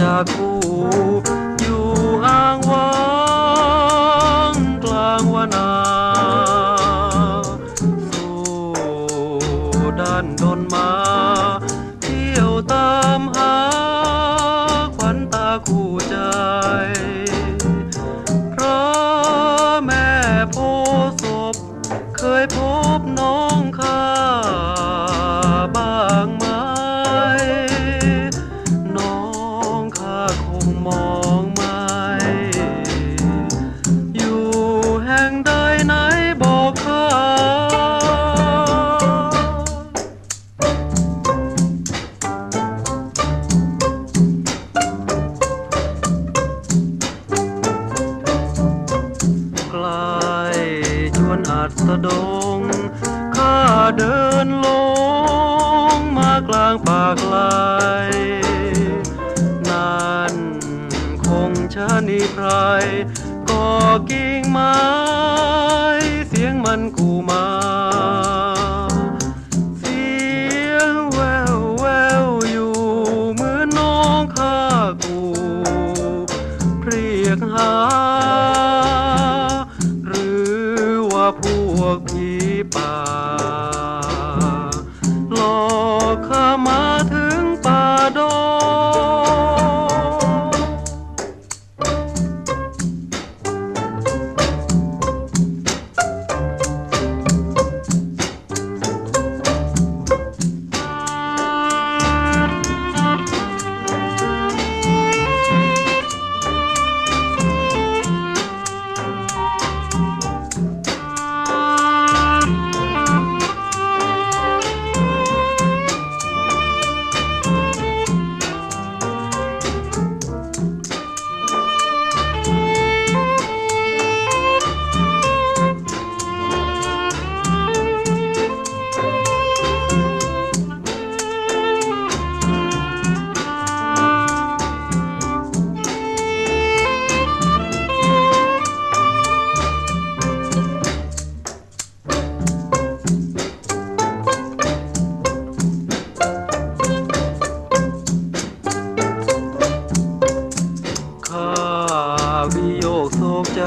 จากกูอยู่อ้างว้างกลางวนาสู่ด้านดนมา เที่ยวตามหาขวัญตาคู วนอัสดง ข้าเดินลงมากลางปากไหลนั่นคงชะนีไพรก็กิ่งไม้ เสียงมันกูมา วิโยกโศกใจ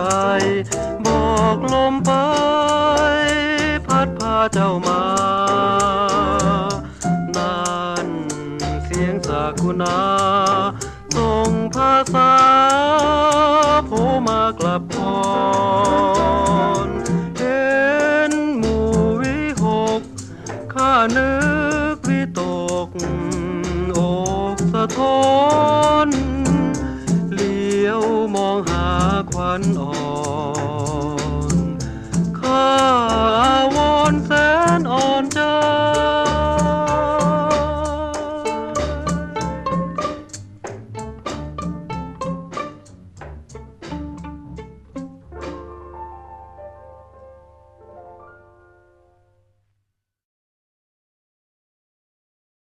บอกลมไป พัดพาเจ้ามา นั่นเสียงสากุณาส่งภาษาโผมากลับพรเห็นหมู่วิหกข้านึกวิตกอกสะท้อนเลี้ยวมอง หาควันอ่อ